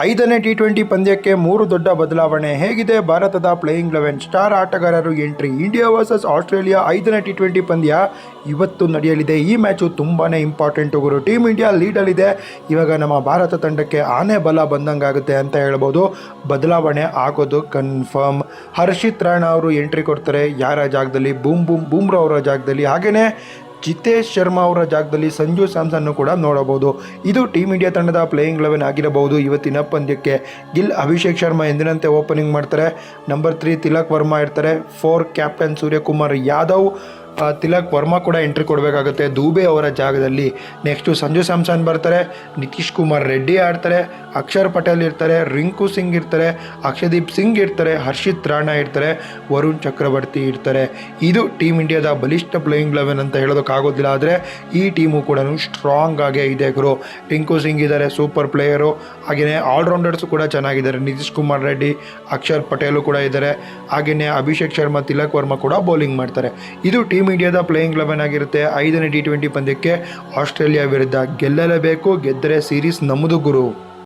ಐದನೇ T twenty ಪಂದ್ಯಕ್ಕೆ ಮೂರು ದೊಡ್ಡ ಬದಲಾವಣೆ ಹೇಗಿದೆ. ಭಾರತದ ಪ್ಲೇಯಿಂಗ್ ಲೆವೆನ್ ಸ್ಟಾರ್ ಆಟಗಾರರು ಎಂಟ್ರಿ. ಇಂಡಿಯಾ ವರ್ಸಸ್ ಆಸ್ಟ್ರೇಲಿಯಾ ಐದನೇ ಟಿ ಟ್ವೆಂಟಿ ಪಂದ್ಯ ಇವತ್ತು ನಡೆಯಲಿದೆ. ಈ ಮ್ಯಾಚು ತುಂಬಾ ಇಂಪಾರ್ಟೆಂಟ್ ಗುರು. ಟೀಮ್ ಇಂಡಿಯಾ ಲೀಡಲ್ಲಿದೆ. ಇವಾಗ ನಮ್ಮ ಭಾರತ ತಂಡಕ್ಕೆ ಆನೆ ಬಲ ಬಂದಂಗಾಗುತ್ತೆ ಅಂತ ಹೇಳ್ಬೋದು. ಬದಲಾವಣೆ ಆಗೋದು ಕನ್ಫರ್ಮ್. ಹರ್ಷಿತ್ ರಾಣಾ ಅವರು ಎಂಟ್ರಿ ಕೊಡ್ತಾರೆ. ಯಾರ ಜಾಗದಲ್ಲಿ? ಬೂಮ್ ಬೂಮ್ ಬೂಮ್ರ ಅವರ ಜಾಗದಲ್ಲಿ. ಹಾಗೆಯೇ ಜಿತೇಶ್ ಶರ್ಮಾ ಅವರ ಜಾಗದಲ್ಲಿ ಸಂಜು ಸ್ಯಾಮ್ಸನ್ನು ಕೂಡ ನೋಡಬಹುದು. ಇದು ಟೀಮ್ ಇಂಡಿಯಾ ತಂಡದ ಪ್ಲೇಯಿಂಗ್ ಲೆವೆನ್ ಆಗಿರಬಹುದು. ಇವತ್ತಿನ ಪಂದ್ಯಕ್ಕೆ ಗಿಲ್ ಅಭಿಷೇಕ್ ಶರ್ಮಾ ಎಂದಿನಂತೆ ಓಪನಿಂಗ್ ಮಾಡ್ತಾರೆ. ನಂಬರ್ ತ್ರೀ ತಿಲಕ್ ವರ್ಮಾ ಇರ್ತಾರೆ. ಫೋರ್ ಕ್ಯಾಪ್ಟನ್ ಸೂರ್ಯಕುಮಾರ್ ಯಾದವ್ ತಿಲಕ್ ವರ್ಮಾ ಕೂಡ ಎಂಟ್ರಿ ಕೊಡಬೇಕಾಗುತ್ತೆ. ದೂಬೆ ಅವರ ಜಾಗದಲ್ಲಿ ನೆಕ್ಸ್ಟು ಸಂಜು ಸ್ಯಾಮ್ಸನ್ ಬರ್ತಾರೆ. ನಿತೀಶ್ ಕುಮಾರ್ ರೆಡ್ಡಿ ಆಡ್ತಾರೆ. ಅಕ್ಷರ್ ಪಟೇಲ್ ಇರ್ತಾರೆ. ರಿಂಕು ಸಿಂಗ್ ಇರ್ತಾರೆ. ಅಕ್ಷದೀಪ್ ಸಿಂಗ್ ಇರ್ತಾರೆ. ಹರ್ಷಿತ್ ರಾಣಾ ಇರ್ತಾರೆ. ವರುಣ್ ಚಕ್ರವರ್ತಿ ಇರ್ತಾರೆ. ಇದು ಟೀಮ್ ಇಂಡಿಯಾದ ಬಲಿಷ್ಠ ಪ್ಲೇಯಿಂಗ್ ಲೆವೆನ್ ಅಂತ ಹೇಳೋದಕ್ಕಾಗೋದಿಲ್ಲ ಆದರೆ ಈ ಟೀಮು ಕೂಡ ಸ್ಟ್ರಾಂಗ್ ಆಗೇ ಇದೆ ಗುರು. ರಿಂಕು ಸಿಂಗ್ ಇದ್ದಾರೆ ಸೂಪರ್ ಪ್ಲೇಯರು ಹಾಗೆಯೇ ಆಲ್ರೌಂಡರ್ಸು ಕೂಡ ಚೆನ್ನಾಗಿದ್ದಾರೆ. ನಿತೀಶ್ ಕುಮಾರ್ ರೆಡ್ಡಿ, ಅಕ್ಷರ್ ಪಟೇಲು ಕೂಡ ಇದ್ದಾರೆ. ಹಾಗೆಯೇ ಅಭಿಷೇಕ್ ಶರ್ಮಾ, ತಿಲಕ್ ವರ್ಮಾ ಕೂಡ ಬೌಲಿಂಗ್ ಮಾಡ್ತಾರೆ. ಇದು ಟೀಮ್ ಇಂಡಿಯಾದ ಪ್ಲೇಯಿಂಗ್ ಲೆವೆನ್ ಆಗಿರುತ್ತೆ. ಐದನೇ ಟಿ ಟ್ವೆಂಟಿ ಪಂದ್ಯಕ್ಕೆ ಆಸ್ಟ್ರೇಲಿಯಾ ವಿರುದ್ಧ ಗೆಲ್ಲಲೇಬೇಕು. ಗೆದ್ದರೆ ಸೀರೀಸ್ ನಮ್ಮದು ಗುರು.